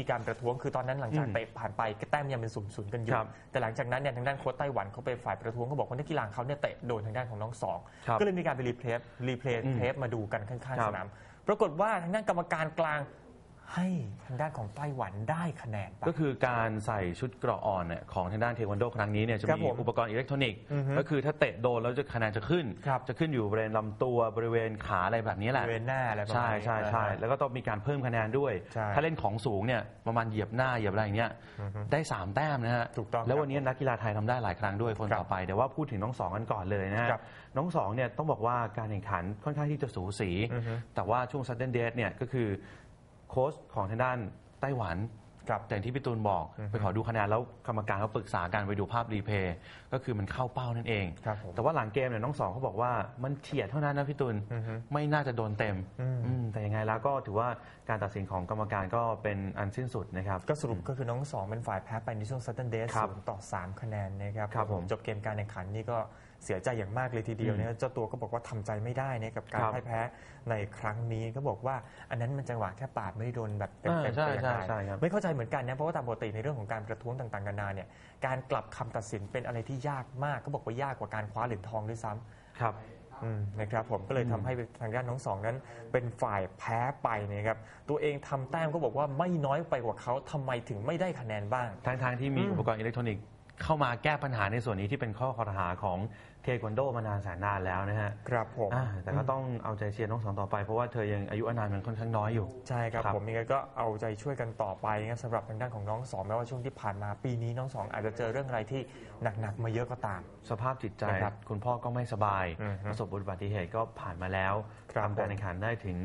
มีการประท้วงคือตอนนั้นหลังจากอืมเตะผ่านไปแต้มยังเป็นศูนย์ศูนย์กันอยู่ครับแต่หลังจากนั้นเนี่ยทางด้านโค้ชไต้หวันเขาไปฝ่ายประท้วงเขาบอกว่านักกีฬาของเขาเนี่ยเตะโดนทางด้านของน้องสองครับก็เลยมีการไปรีเพลย์รีเพลย์อืมเทปมาดูกันข้างครัๆบสนามปรากฏว่าทางด้านกรรมการกลาง ให้ทางด้านของไต้หวันได้คะแนนไป ก็คือการใส่ชุดเกราะอ่อนเนี่ยของทางด้านเทควันโดครั้งนี้เนี่ยจะครับมีผมอุปกรณ์อิเล็กทรอนิกส์อือฮึก็คือถ้าเตะโดนแล้วจะคะแนนจะขึ้น ครับ จะขึ้นอยู่บริเวณลำตัวบริเวณขาอะไรแบบนี้แหบละริเวณหน้าอะไรประมาใช่ณนี้ใช่ใช่นะฮะ แล้วก็ต้องมีการเพิ่มคะแนนด้วย ใช่ถ้าเล่นของสูงเนี่ยประมาณเหยียบหน้าเหยียบอะไรอย่างเงี้ยอือฮึได้3แต้มนะฮะถูกต้องแล้วครับวันนี้นักกีฬาไทยทำได้หลายครั้งด้วยคนครับต่อไปแต่ว่าพูดถึงน้องสองกันก่อนเลยนะฮะครับน้องสองเนี่ยต้องบอกว่าการแข่งขันค่อนข้างที่จะสูสี อือฮึ แต่ว่าช่วงซัดเดนเดทเนี่ยก็คือ โค้ชของทางด้านไต้หวันครับแต่อย่างที่พี่ตูนบอกอือฮึไปขอดูคะแนนแล้วกรรมการเขาปรึกษากันไปดูภาพรีเพย์ ก็คือมันเข้าเป้านั่นเอง ครับผม แต่ว่าหลังเกมเนี่ยน้องสองเขาบอกว่ามันเฉียดเท่านั้นนะพี่ตูนอือฮึไม่น่าจะโดนเต็มอืมอืม แต่ยังไงแล้วก็ถือว่าการตัดสินของกรรมการก็เป็นอันสิ้นสุดนะครับ ก็สรุปก็คือน้องสองเป็นฝ่ายแพ้ไปในช่วงซัตเทนเดย์ครับศูนย์ต่อ 3 คะแนนนะครับครับผมจบเกมการแข่งขันนี่ก็เสียใจอย่างมากเลยทีเดียวอืมนะเจ้าตัวก็บอกว่าทำใจไม่ได้นะกับการครับพ่ายแพ้ในครั้งนี้ก็บอกว่าอันนั้นมันจังหวะแค่ปาดไม่ได้โดนแบบเต็มอ่าเต็มใช่แต่อย่างใช่ใดใช่ครับไม่เข้าใจเหมือนกันนะเพราะว่าตามปกติในเรื่องของการประท้วงต่างๆกันานาเนี่ยการกลับคำตัดสินเป็นอะไรที่ยากมากก็บอกว่ายากกว่าการคว้าเหรียญทองด้วยซ้ำครับ อืมนะครับผมก็เลยอืมทำให้ทางด้านน้องสองนั้น เป็นฝ่ายแพ้ไปนะครับตัวเองทำแต้มก็บอกว่าไม่น้อยไปกว่าเขาทำไมถึงไม่ได้คะแนนบ้างทางทางๆที่มีอืมอุปกรณ์อิเล็กทรอนิกส์ เข้ามาแก้ปัญหาในส่วนนี้ที่เป็นข้อคอรหาของเทควันโดมานานแสนนานแล้วนะฮะครับผมอ่าแต่ก็ต้องเอาใจเชียร์น้องสองต่อไปเพราะว่าเธอยังอายุอานามมันค่อนข้างน้อยอยู่ ใช่ครับครับผมยังไงก็เอาใจช่วยกันต่อไปนะครับสำหรับทางด้านของน้องสองแม้ว่าช่วงที่ผ่านมาปีนี้น้องสองอาจจะเจอเรื่องอะไรที่หนักๆมาเยอะก็ตาม สภาพจิตใจนะครับคุณพ่อก็ไม่สบายอือฮึประสบอุบัติเหตุก็ผ่านมาแล้วครับ ทำการแข่งขันได้ถึง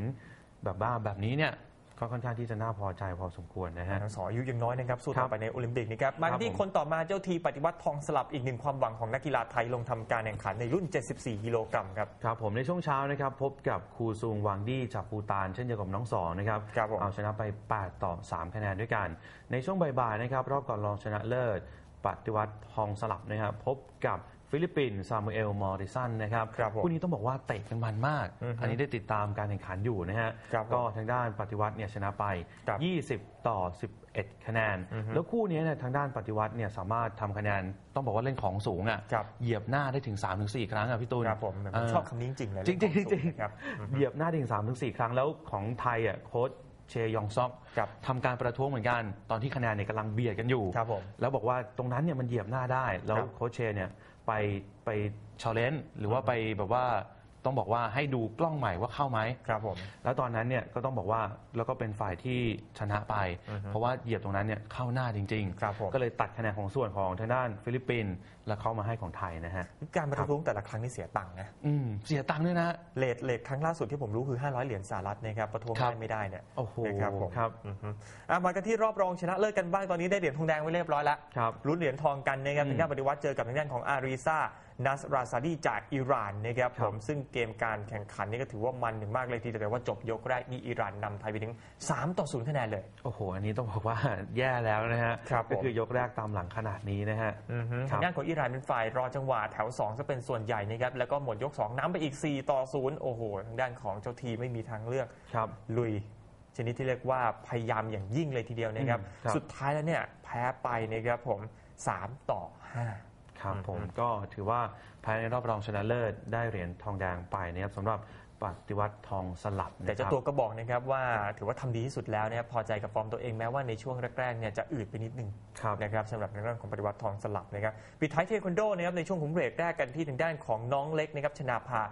แบบว่าแบบนี้เนี่ย ก็ค่อนข้างที่จะน่าพอใจพอสมควรนะฮะน้องสองอายุยังน้อยนะครับสู้ครัต่อบไปในโอลิมปิกนะครับมาครักันบที่ผมคนต่อมาเจ้าทีปฏิวัติทองสลับอีกหนึ่งความหวังของนักกีฬาไทยลงทำการแข่งขันในรุ่น 74 กิโลกรัมครับครับผมในช่วงเช้านะครับพบกับครูซุงวังดี้จากภูตานเช่นเดียวกับน้องสองนะครับครับผมเอาชนะไป 8 ต่อ 3 คะแนนด้วยกัน ในช่วงบ่ายๆนะครับรอบก่อนรองชนะเลิศปฏิวัติทองสลับนะครับพบกับ ฟิลิปปินส์ซามูเอลมอริสันนะครับครับผมคู่นี้ต้องบอกว่าเตะกันมันมาก อือฮึอันนี้ได้ติดตามการแข่งขันอยู่นะฮะครับผมก็ทางด้านปฏิวัติเนี่ยชนะไป ครับ20 ต่อ 11 คะแนน อือฮึแล้วคู่นี้เนี่ยทางด้านปฏิวัติเนี่ยสามารถทำคะแนนต้องบอกว่าเล่นของสูงอะครับ เหยียบหน้าได้ถึง 3-4 ครั้งอะพี่ตูนครับผมผมเออชอบคำนี้จริงๆเลยจริงๆจริงๆจริงครับ เหยียบหน้าถึงสามถึงสี่ครั้งแล้วของไทยอะโค้ช เชยองซอกครับทำการประท้วงเหมือนกัน ตอนที่คะแนนเนี่ยกำลังเบียดกันอยู่ ครับผมแล้วบอกว่าตรงนั้นเนี่ยมันเหยียบหน้าได้ แล้วครับ โค้ชเชเนี่ยไปไปชาเลนจ์หรือว่าไปแบบว่า ต้องบอกว่าให้ดูกล้องใหม่ว่าเข้าไหมครับผมแล้วตอนนั้นเนี่ยก็ต้องบอกว่าแล้วก็เป็นฝ่ายที่ชนะไปอือฮึเพราะว่าเหยียบตรงนั้นเนี่ยเข้าหน้าจริงครับผมก็เลยตัดคะแนนของส่วนของทางด้านฟิลิปปินส์แล้วเข้ามาให้ของไทยนะฮะการประท้วงแต่ละครั้งนี่เสียตังค์นะอืมเสียตังค์ด้วยนะเลทเลทครั้งล่าสุดที่ผมรู้คือ 500 เหรียญสหรัฐนะครับประท้วงครับได้ไม่ได้เนี่ยโอ้โหนะครับผมครับอือฮึอะมากันที่รอบรองชนะเลิศกันบ้างตอนนี้ได้เหรียญทองแดงไว้เรียบร้อยแล้วครับลุ้นเหรียญทองกันนะครับอืมทางด้านปฏิวัติเจอกับทางด้านของอารีซา นัสราซาดีจากอิหร่านนะครับครัผบมซึ่งเกมการแข่งขันนี่ก็ถือว่ามันอย่างมากเลยทีเดียวแต่ว่าจบยกแรกนี่อิหร่านนำไทยไปถึง 3 ต่อ 0 คะแนนเลย โอ้โห อันนี้ต้องบอกว่าแย่แล้วนะฮะครับผมก็คือยกแรกตามหลังขนาดนี้นะฮะอือฮึครับทางด้านของอิหร่านเป็นฝ่ายรอจังหวะแถว2จะเป็นส่วนใหญ่นะครับแล้วก็หมดยก 2น้ำไปอีก 4 ต่อ 0 โอ้โห ทางด้านของเจ้าทีไม่มีทางเลือกครับลุยชนิดที่เรียกว่าพยายามอย่างยิ่งเลยทีเดียวนะครับอืมครับสุดท้ายแล้วเนี่ยแพ้ไปนะครับผม 3 ต่อ 5 ครับอืมผมก็ถือว่าภายในรอบรองชนะเลิศได้เหรียญทองแดงไปนะครับสำหรับปฏิวัติทองสลับนะแต่เจ้าครับตัวก็บอกนะครับว่าถือว่าทำดีที่สุดแล้วนะครับพอใจกับฟอร์มตัวเองแม้ว่าในช่วงแรกๆเนี่ยจะอืดไปนิดนึงครับนะครับสำหรับในเรื่องของปฏิวัติทองสลับนะครับปิดท้ายเทควันโดนะครับในช่วงของเบรกแรกกันที่ทางด้านของน้องเล็กนะครับชนาภา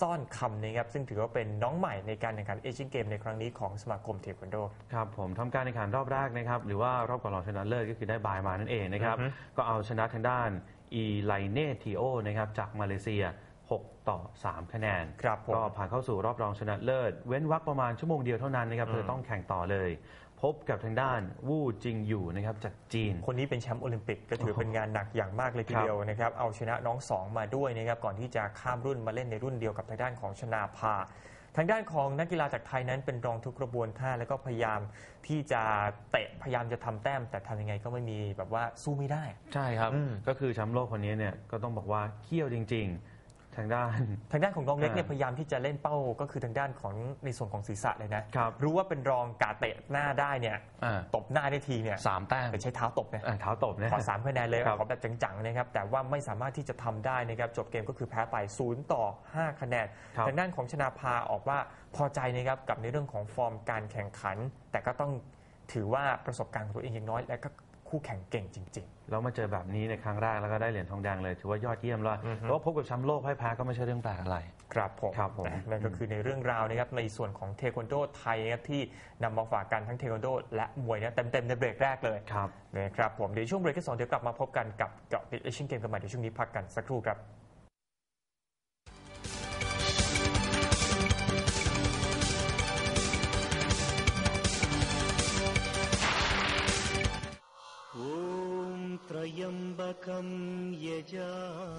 ซ่อนคำนะครับซึ่งถือว่าเป็นน้องใหม่ในการแข่งขันเอเชียนเกมในครั้งนี้ของสมาคมเทควันโดครับผมทำการแข่งขันรอบแรกนะครับหรือว่ารอบก่อนรองชนะเลิศก็คือได้บายมานั่นเองนะครับอือฮึก็เอาชนะทางด้าน อีไลเนทีโอนะครับจากมาเลเซีย 6 ต่อ 3 คะแนน ครับผม ก็ผ่านเข้าสู่รอบรองชนะเลิศ เว้นวักประมาณชั่วโมงเดียวเท่านั้นนะครับอืมเธอต้องแข่งต่อเลย พบกับทางด้านวู่จิงอยู่นะครับจากจีน คนนี้เป็นแชมป์โอลิมปิกก็ถือโอ้โหเป็นงานหนักอย่างมากเลยทีเดียวนะครับ เอาชนะน้องสองมาด้วยนะครับ ก่อนที่จะข้ามรุ่นมาเล่นในรุ่นเดียวกับทางด้านของชนาภา ทางด้านของนักกีฬาจากไทยนั้นเป็นรองทุกกระบวนท่าแล้วก็พยายามที่จะเตะพยายามจะทำแต้ม แต่ทำยังไงก็ไม่มีแบบว่าสู้ไม่ได้ ใช่ครับ อืม ก็คือแชมป์โลกคนนี้เนี่ยก็ต้องบอกว่าเขี้ยวจริง ๆ ทางด้าน ทางด้านของน้องเล็กเนี่ยอ่าพยายามที่จะเล่นเป้าก็คือทางด้านของในส่วนของศีรษะเลยนะครับรู้ว่าเป็นรองกาเตะหน้าได้เนี่ยอ่า ตบหน้าได้ทีเนี่ยสามแต้มแต่ใช้เท้าตบนะอ่าเท้าตบนะ ขอสามคะแนนเลยครับ ขอแบบจังๆนะครับแต่ว่าไม่สามารถที่จะทำได้นะครับจบเกมก็คือแพ้ไป0ต่อ 5 คะแนนครับ ทางด้านของชนาภาออกว่าพอใจนะครับกับในเรื่องของฟอร์มการแข่งขัน แต่ก็ต้องถือว่าประสบการณ์ของตัวเองอย่างน้อย และก็ คู่แข่งเก่งจริงแล้วมาเจอแบบนี้ในครั้งแรกแล้วก็ได้เหรียญทองแดงเลย ถือว่ายอดเยี่ยมแล้วอือฮึแต่ว่าพบกับแชมป์โลกพ่ายแพ้ก็ไม่ใช่เรื่องแปลกอะไร ๆ ครับผมครับผม นะนั่นก็คือในเรื่องราวนะครับในส่วนของเทควันโดไทยนะครับที่นำมาฝากกันทั้งเทควันโดและมวยนะเต็มๆในเบรกแรกเลยครับ นะครับผมเดี๋ยวช่วงเบรกที่สองเดี๋ยวกลับมาพบกันกับเกาะติดเอเชียนเกมกันใหม่เดี๋ยวช่วงนี้พักกันสักครู่ครับ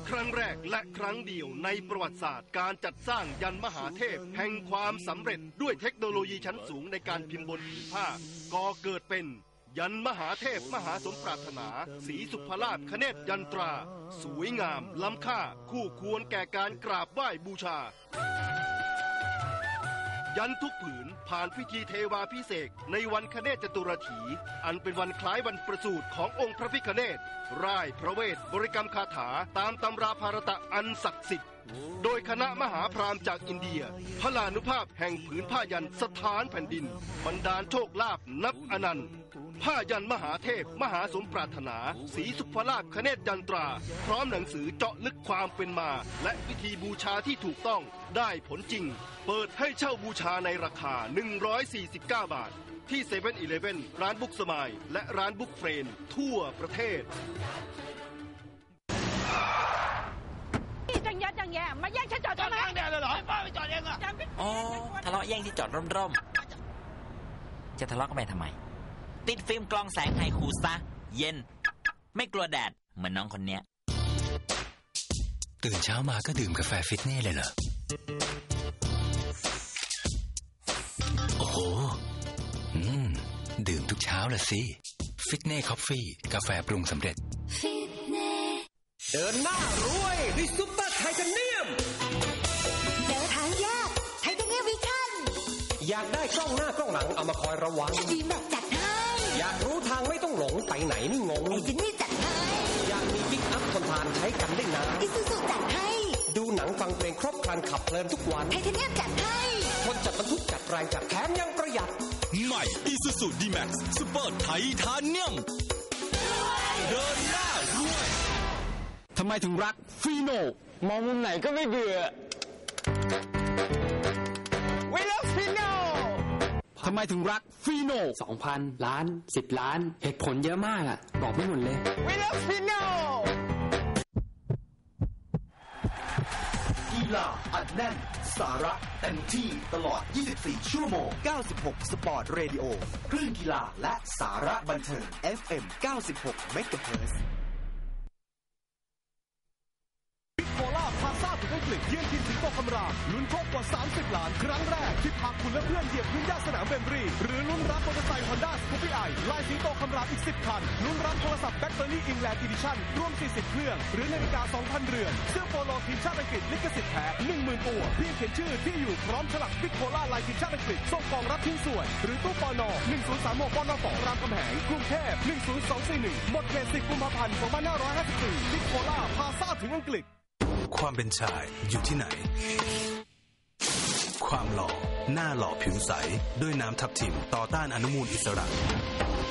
ครั้งแรกและครั้งเดียวในประวัติศาสตร์การจัดสร้างยันมหาเทพ แห่งความสำเร็จด้วยเทคโนโลยีชั้นสูงในการพิมพ์บนผืนผ้าก่อเกิดเป็นยันมหาเทพมหาสมปรารถนา สีสุภราชคเนศยันตรา สวยงาม ล้ำค่า คู่ควรแก่การกราบไหว้บูชา ยันทุกผืนผ่านพิธีเทวาพิเศษในวันคเนศจตุรถี อันเป็นวันคล้ายวันประสูติขององค์พระพิคเนศร่ายพระเวทบริกรรมคาถาตามตำราภารตะอันศักดิ์สิทธิ์ โดยคณะมหาพราหมณ์จากอินเดียพลานุภาพแห่งผืนผ้ายันสถานแผ่นดิน บรรดาลโชคลาภนับอนันต์ ผ้ายันมหาเทพ มหาสมปรารถนา สีสุภราชคเนศยันตรา พร้อมหนังสือเจาะลึกความเป็นมา และวิธีบูชาที่ถูกต้องได้ผลจริง เปิดให้เช่าบูชาในราคา 149 บาท ที่เซเว่นอีเลฟเว่นร้านบุ๊กสมายและร้านบุ๊กเฟรนทั่วประเทศ จังยัดจังแย่มาแย่งฉันจอดจอใช่ดไหมข้างแดนเลยเหรอให้ป้าไปจอดเองอะจำไม่อ๋อทะเลาะแย่งที่จอดร่มๆ จะทะเลาะกันไปทำไม ติดฟิล์มกรองแสงไฮคูซะ เย็น ไม่กลัวแดด เหมือนน้องคนเนี้ย ตื่นเช้ามาก็ดื่มกาแฟฟิตเน่เลยเหรอ โอ้โห อืม ดื่มทุกเช้าละสิ ฟิตเน่คอฟฟี่ กาแฟปรุงสำเร็จ เดินหน้ารวยด้วยซุปเปอร์ไทเทเนี ได้กล้องหน้ากล้องหลังเอามาคอยระวังดีแม็กจัดให้อยากรู้ทางไม่ต้องหลงไปไหนไม่งง ไอจินนี่จัดให้อยากมีบิ๊กอัพทนทานใช้กันได้นาน อิซูซูจัดให้ดูหนังฟังเพลงครบครันขับเพลินทุกวันไทเทเนียมจัดให้ทนจัดบรรทุกจัดแรงจัดแถมยังประหยัด ใหม่ Isuzu D-Max ซุปเปอร์ไททานเนียมเดินหน้ารวยทำไมถึงรักฟีโนมองมุมไหนก็ไม่เบื่อ ไมถึงรักฟีโนสองพันล้านสิบล้าน เหตุผลเยอะมากอะบอกไม่หมดเลยวิลฟิโนกีฬาอัดแน่น สาระเต็มที่ตลอด 24 ชั่วโมง 96 สปอร์ตเรดิโอคลื่นกีฬาและสาระบันเทิง FM 96เมกาถึกเยือนทีมสิงโตคำรามลุ้นโชคกว่า 30 ล้าน ครั้งแรกที่พาคุณและเพื่อนเหยียบพื้นหญ้าสนามเบมบรี หรือลุ้นรับมอเตอร์ไซค์ฮอนด้าสกูปี้ไอลายสิงโตคำรามอีก 10 คัน ลุ้นรับโทรศัพท์แบตเตอรี่อิงแลนด์อีดิชั่นรวม 40 เครื่อง หรือนาฬิกา 2,000 เรือนเสื้อโปโลทีมชาติอังกฤษลิขสิทธิ์แท้10,000ตัวเพียงเขียนชื่อที่อยู่พร้อมฉลักบิ๊กโคล่าลายทีมชาติอังกฤษส่งกองรับชิ้นส่วนหรือตู้ปอนอ1036ปอนอ2รามคำแหงกรุงเทพ10241หมดเขต10กุมภาพันธ์2554บิ๊กโคล่าพาซาถึงอังกฤษ ความเป็นชายอยู่ที่ไหน ความหล่อ หน้าหล่อผิวใส ด้วยน้ำทับทิมต่อต้านอนุมูลอิสระ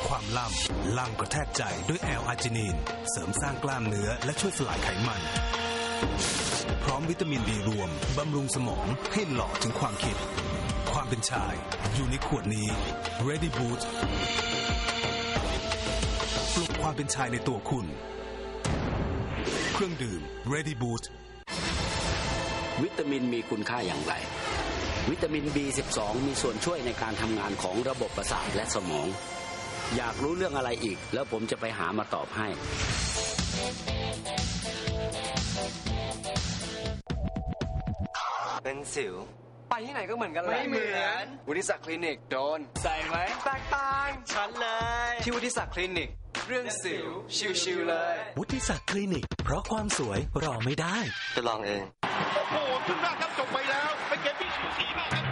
ความล่ำล่ำกระแทกใจด้วยแอลอาร์จินีน เสริมสร้างกล้ามเนื้อและช่วยสลายไขมัน พร้อมวิตามินดีรวม บำรุงสมองให้หล่อถึงความคิด ความเป็นชาย อยู่ในขวดนี้ Ready Boot ปลุกความเป็นชายในตัวคุณ เครื่องดื่ม Ready Boot วิตามินมีคุณค่าอย่างไร วิตามิน B12 มีส่วนช่วยในการทำงานของระบบประสาทและสมอง อยากรู้เรื่องอะไรอีก แล้วผมจะไปหามาตอบให้ เป็นสิว ไปที่ไหนก็เหมือนกันเลยไม่เหมือน วุฒิศักดิ์คลินิกโดน ใส่ไหมแตกต่างฉันเลย ที่วุฒิศักดิ์คลินิก เรื่องสิว ชิวๆเลย วุฒิศักดิ์คลินิก เพราะความสวยรอไม่ได้ จะลองเองว โอ้โหครึ่งแรกครับจบไปแล้วเป็นเกมที่สูสีมากครับ